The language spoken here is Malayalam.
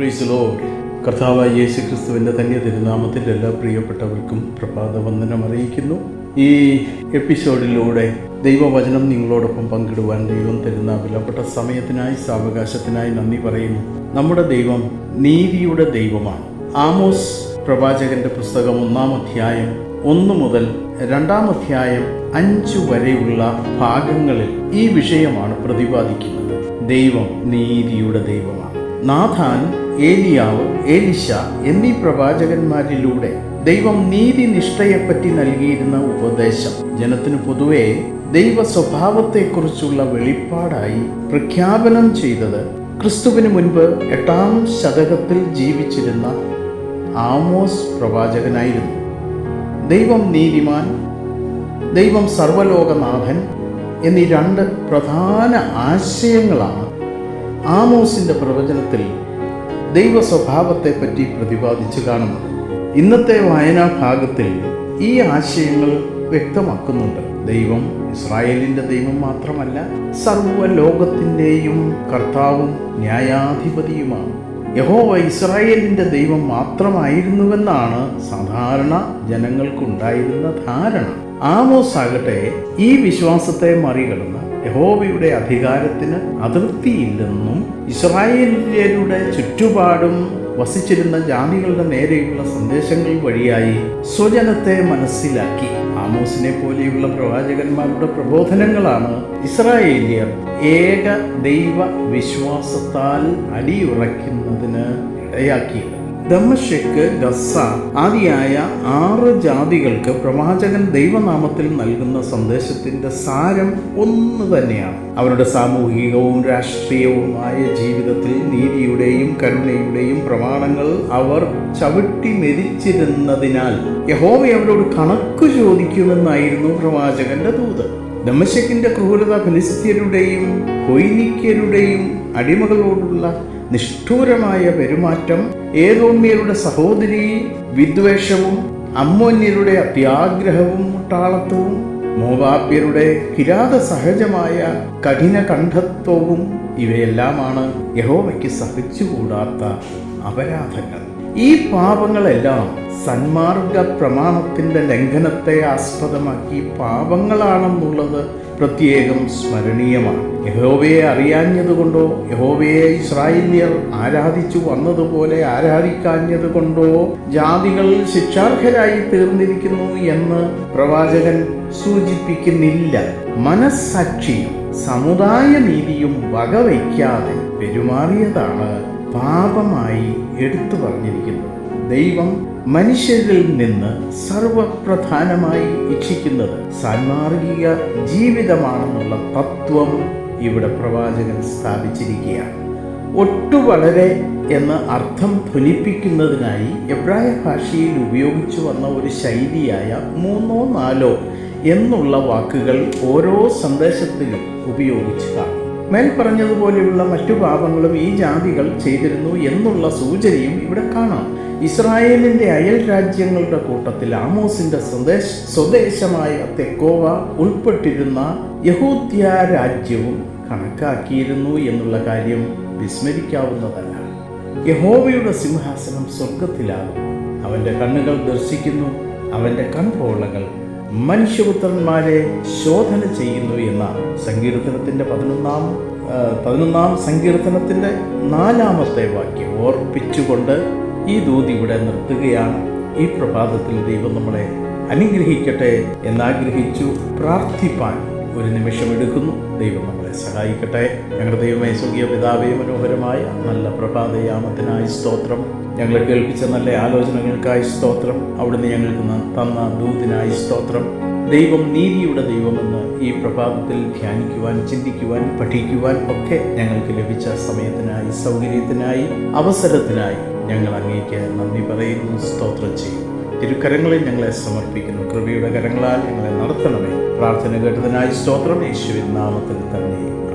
പ്രീസ് ലോഡ് കർത്താവായ യേശു ക്രിസ്തുവിന്റെ തന്നെ തിരുനാമത്തിന്റെ എല്ലാ പ്രിയപ്പെട്ടവർക്കും പ്രഭാത വന്ദനം അറിയിക്കുന്നു. ഈ എപ്പിസോഡിലൂടെ ദൈവവചനം നിങ്ങളോടൊപ്പം പങ്കിടുവാൻ ദൈവം തരുന്ന വിലപ്പെട്ട സമയത്തിനായി സാവകാശത്തിനായി നന്ദി പറയുന്നു. നമ്മുടെ ദൈവം നീതിയുടെ ദൈവമാണ്. ആമോസ് പ്രവാചകന്റെ പുസ്തകം ഒന്നാം അധ്യായം ഒന്ന് മുതൽ രണ്ടാം അധ്യായം അഞ്ചു വരെയുള്ള ഭാഗങ്ങളിൽ ഈ വിഷയമാണ് പ്രതിപാദിക്കുന്നത്. ദൈവം നീതിയുടെ ദൈവമാണ്. നാഥാൻ ഏലിയാവ് ഏലിശ എന്നീ പ്രവാചകന്മാരിലൂടെ ദൈവം നീതി നിഷ്ഠയെപ്പറ്റി നൽകിയിരുന്ന ഉപദേശം. ജനത്തിന് പൊതുവെ ദൈവ സ്വഭാവത്തെക്കുറിച്ചുള്ള വെളിപ്പാടായി പ്രഖ്യാപനം ചെയ്തത് ക്രിസ്തുവിന് മുൻപ് എട്ടാം ശതകത്തിൽ ജീവിച്ചിരുന്ന ആമോസ് പ്രവാചകനായിരുന്നു. ദൈവം നീതിമാൻ ദൈവം സർവലോകനാഥൻ എന്നീ രണ്ട് പ്രധാന ആശയങ്ങളാണ് ആമോസിന്റെ പ്രവചനത്തിൽ ദൈവ സ്വഭാവത്തെപ്പറ്റി പ്രതിപാദിച്ചു കാണുന്നത്. ഇന്നത്തെ വായനാ ഭാഗത്തിൽ ഈ ആശയങ്ങൾ വ്യക്തമാക്കുന്നുണ്ട്. ദൈവം ഇസ്രായേലിന്റെ ദൈവം മാത്രമല്ല സർവ ലോകത്തിന്റെയും കർത്താവും ന്യായാധിപതിയുമാണ്. യഹോവ ഇസ്രായേലിന്റെ ദൈവം മാത്രമായിരുന്നുവെന്നാണ് സാധാരണ ജനങ്ങൾക്കുണ്ടായിരുന്ന ധാരണ. ആമോസ് ആകട്ടെ ഈ വിശ്വാസത്തെ മറികടന്ന് യഹോവയുടെ അധികാരത്തിന് അതിർത്തിയില്ലെന്നും ഇസ്രായേലിയരുടെ ചുറ്റുപാടും വസിച്ചിരുന്ന ജാതികളുടെ നേരെയുള്ള സന്ദേശങ്ങൾ വഴിയായി സ്വജനത്തെ മനസ്സിലാക്കി. ആമോസിനെ പോലെയുള്ള പ്രവാചകന്മാരുടെ പ്രബോധനങ്ങളാണ് ഇസ്രായേലിയർ ഏക ദൈവ വിശ്വാസത്താൽ അടിയുറയ്ക്കുന്നതിന് ഇടയാക്കിയത്. ദമ്മശെക്ക് ഗസ ആദിയായ ആറ് ജാതികൾക്ക് പ്രവാചകൻ ദൈവനാമത്തിൽ നൽകുന്ന സന്ദേശത്തിന്റെ സാരം ഒന്ന് തന്നെയാണ്. അവരുടെ സാമൂഹികവും രാഷ്ട്രീയവുമായ ജീവിതത്തിൽ നീതിയുടെയും കരുണയുടെയും പ്രമാണങ്ങൾ അവർ ചവിട്ടി മെതിച്ചിരുന്നതിനാൽ യഹോവ അവരോട് കണക്കു ചോദിക്കുമെന്നായിരുന്നു പ്രവാചകന്റെ ദൂത്. ദമ്മശക്കിന്റെ ക്രൂരത ഫിലിസ്തീനരുടെയും ഹൊയ്നിക്കരുടെയും അടിമകളോടുള്ള നിഷ്ഠൂരമായ പെരുമാറ്റം ഏതോമ്യരുടെ സഹോദരി വിദ്വേഷവും അമ്മോന്യരുടെ അത്യാഗ്രഹവും മുട്ടാളത്വവും മോവാപ്യരുടെ കിരാത സഹജമായ കഠിന കണ്ഠത്വവും ഇവയെല്ലാമാണ് യഹോവയ്ക്ക് സഹിച്ചുകൂടാത്ത അപരാധങ്ങൾ. ഈ പാപങ്ങളെല്ലാം സന്മാർഗ പ്രമാണത്തിന്റെ ലംഘനത്തെ ആസ്പദമാക്കി പാപങ്ങളാണെന്നുള്ളത് പ്രത്യേകം സ്മരണീയമാണ്. യഹോവയെ അറിയാഞ്ഞതുകൊണ്ടോ യഹോവയെ ഇസ്രായേല്യർ ആരാധിച്ചു വന്നതുപോലെ ആരാധിക്കാഞ്ഞത് കൊണ്ടോ ജാതികൾ ശിക്ഷാർഹരായി തീർന്നിരിക്കുന്നു എന്ന് പ്രവാചകൻ സൂചിപ്പിക്കുന്നില്ല. മനസ്സാക്ഷിയും സമുദായ നീതിയും വകവയ്ക്കാതെ പെരുമാറിയതാണ് പാപമായി എടുത്തു പറഞ്ഞിരിക്കുന്നത് ദൈവം മനുഷ്യരിൽ നിന്ന് സർവപ്രധാനമായി ഇച്ഛിക്കുന്നത് സാൻമാർഗിക ജീവിതമാണെന്നുള്ള തത്വം ഇവിടെ പ്രവാചകൻ സ്ഥാപിച്ചിരിക്കുകയാണ്. ഒട്ടു വളരെ എന്ന അർത്ഥം ധ്വനിപ്പിക്കുന്നതിനായി എബ്രായ ഭാഷയിൽ ഉപയോഗിച്ചു വന്ന ഒരു ശൈലിയായ മൂന്നോ നാലോ എന്നുള്ള വാക്കുകൾ ഓരോ സന്ദേശത്തിലും ഉപയോഗിച്ചു കാണും. മേൽ പറഞ്ഞതുപോലെയുള്ള മറ്റു പാപങ്ങളും ഈ ജാതികൾ ചെയ്തിരുന്നു എന്നുള്ള സൂചനയും ഇവിടെ കാണാം. ഇസ്രായേലിന്റെ അയൽ രാജ്യങ്ങളുടെ കൂട്ടത്തിൽ ആമോസിന്റെ സ്വദേശ സ്വദേശമായ തെക്കോവ ഉൾപ്പെട്ടിരുന്ന യഹൂദ്യ രാജ്യവും കണക്കാക്കിയിരുന്നു എന്നുള്ള കാര്യം വിസ്മരിക്കാവുന്നതല്ല. യഹോവയുടെ സിംഹാസനം സ്വർഗത്തിലാകും അവന്റെ കണ്ണുകൾ ദർശിക്കുന്നു. അവന്റെ കൺപോളകൾ മനുഷ്യപുത്രന്മാരെ ശോധന ചെയ്യുന്നു എന്ന സങ്കീർത്തനത്തിന്റെ പതിനൊന്നാം പതിനൊന്നാം സങ്കീർത്തനത്തിന്റെ നാലാമത്തെ വാക്യം ഓർപ്പിച്ചുകൊണ്ട് ഈ ദൂതി ഇവിടെ നിർത്തുകയാണ്. ഈ പ്രഭാതത്തിൽ ദൈവം നമ്മളെ അനുഗ്രഹിക്കട്ടെ എന്നാഗ്രഹിച്ചു പ്രാർത്ഥിപ്പാൻ ഒരു നിമിഷം എടുക്കുന്നു. ദൈവം നമ്മളെ സഹായിക്കട്ടെ. ഞങ്ങളുടെ ദൈവമേ സ്വർഗീയ പിതാവേ മനോഹരമായ നല്ല പ്രഭാതയാമത്തിനായി സ്തോത്രം. ഞങ്ങളെ കേൾപ്പിച്ച നല്ല ആലോചനകൾക്കായി സ്തോത്രം. അവിടുന്ന് ഞങ്ങൾക്ക് തന്ന ദൂതിനായി സ്തോത്രം. ദൈവം നീതിയുടെ ദൈവമെന്ന് ഈ പ്രഭാതത്തിൽ ധ്യാനിക്കുവാൻ ചിന്തിക്കുവാൻ പഠിക്കുവാൻ ഒക്കെ ഞങ്ങൾക്ക് ലഭിച്ച സമയത്തിനായി സൗകര്യത്തിനായി അവസരത്തിനായി ഞങ്ങൾ അങ്ങേക്ക് നന്ദി പറയുന്നു സ്തോത്രം ചെയ്യും തിരുക്കരങ്ങളിൽ ഞങ്ങളെ സമർപ്പിക്കുന്നു. കൃപയുടെ കരങ്ങളാൽ ഞങ്ങളെ നടത്തണമേ. പ്രാർത്ഥന കേട്ടതിനായി സ്തോത്രം. യേശുവിൻ നാമത്തിൽ തന്നെ.